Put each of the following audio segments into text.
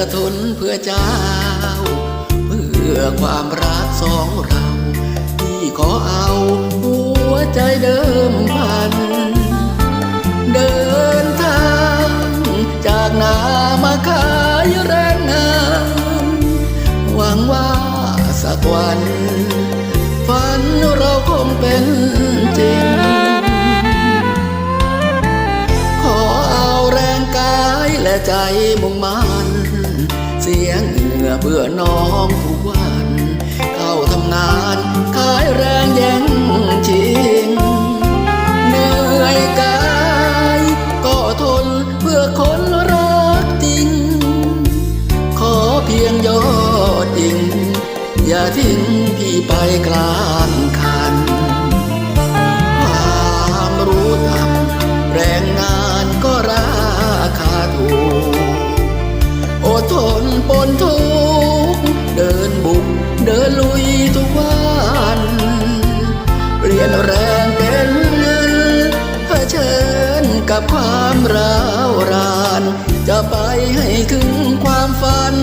จะทนเพื่อเจ้า เพื่อความรักสองเรา ที่ขอเอาหัวใจเดิมพัน เดินทางจากนามาขายแรงงานหวังว่าสักวันฝันเราคงเป็นจริง ขอเอาแรงกายและใจมุ่งมั่น เบื่อเพื่อน้องทุกวัน เข้าทำงานขายแรงแย่งชิงเหนื่อยกายก็ทนเพื่อคนรักจริง ขอเพียงยอดดิ่งอย่าทิ้งพี่ไปกลาง ลี่ยนแรงเป็นเงินเผชิญกับความร้าวราน จะไปให้ถึงความฝัน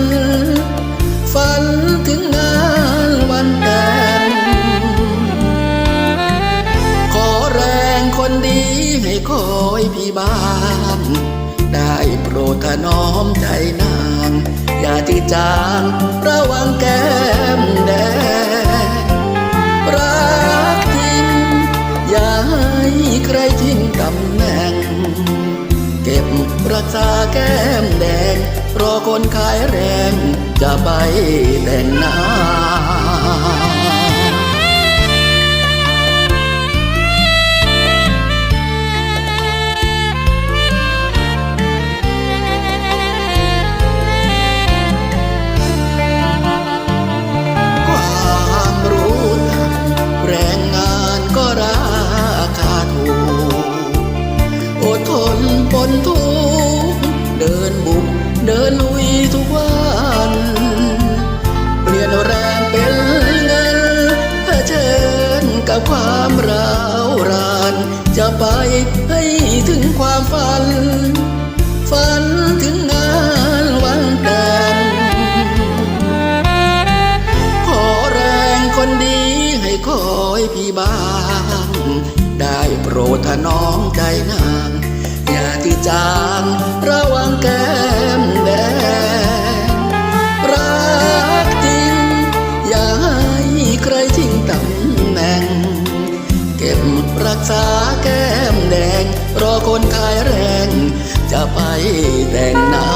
ฝันถึงงานวันแต่งขอแรงคนดีให้คอยพี่บ้าน ได้โปรดถนอมใจนาง อย่าที่จางระวังแก้ม รักษาแก้มแดง รอคนขายแรงจะไปแต่งหน้าามร้าวราน จะไปให้ถึงความฝัน ฝันถึงงานวันแต่งขอแรงคนดีให้คอยพี่บ้าง ได้โปรดถนอมใจนาง อย่าที่จางระวังแก รักษาแก้มแดง รอคนขายแรง จะไปแต่งหน้า